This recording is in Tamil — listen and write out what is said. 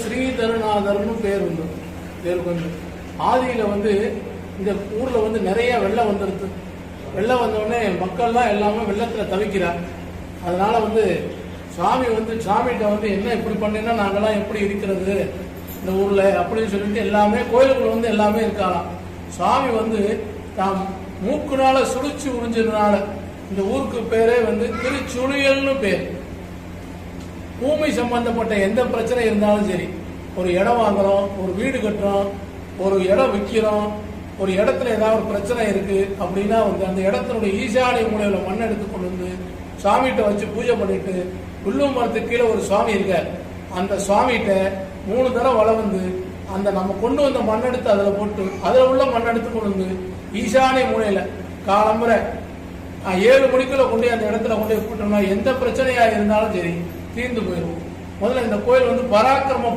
ஸ்ரீதரநாதர்னு பேர் வந்து பேர் கொஞ்சம் ஆதியில வந்து இந்த ஊர்ல வந்து நிறைய வெள்ளம் வந்துருது. வெள்ளம் வந்த உடனே மக்கள்லாம் எல்லாமே வெள்ளத்துல தவிக்கிறார். அதனால வந்து சாமி வந்து சாமிகிட்ட வந்து என்ன இப்படி பண்ணீங்கன்னா நாங்கெல்லாம் எப்படி இருக்கிறது? இந்த ஊர்ல அப்படின்னு சொல்லிட்டு எல்லாமே கோயிலுக்குள்ள வந்து எல்லாமே இருக்காளாம். சாமி வந்து தாம் மூக்குனால சுழிச்சு உறிஞ்சதுனால இந்த ஊருக்கு பேரே வந்து திருச்சுழியல்னு பேர். பூமி சம்பந்தப்பட்ட எந்த பிரச்சனை இருந்தாலும் சரி ஒரு இடம் வாங்குறோம் ஒரு வீடு கட்டுறோம் ஒரு இடம் விற்கிறோம் ஒரு இடத்துல ஏதாவது ஒரு பிரச்சனை இருக்கு அப்படின்னா வந்து அந்த இடத்தினுடைய ஈசானிய மூலையில மண் எடுத்து கொண்டு வந்து சாமிகிட்ட வச்சு பூஜை பண்ணிட்டு புல்லு மரத்துக்கு கீழே ஒரு சுவாமி இருக்கார். அந்த சுவாமிகிட்ட மூணு தடவை வள வந்து அந்த நம்ம கொண்டு வந்த மண் எடுத்து அதில் போட்டு அதில் உள்ள மண் எடுத்து கொண்டு வந்து ஈசானிய மூலையில காலம்புரை ஏழு மணிக்குள்ள கொண்டு அந்த இடத்துல கொண்டு போய் போட்டோம்னா எந்த பிரச்சனையா இருந்தாலும் சரி தீர்ந்து போயிடும் முதல்ல இந்த கோயில் வந்து பராக்கிரம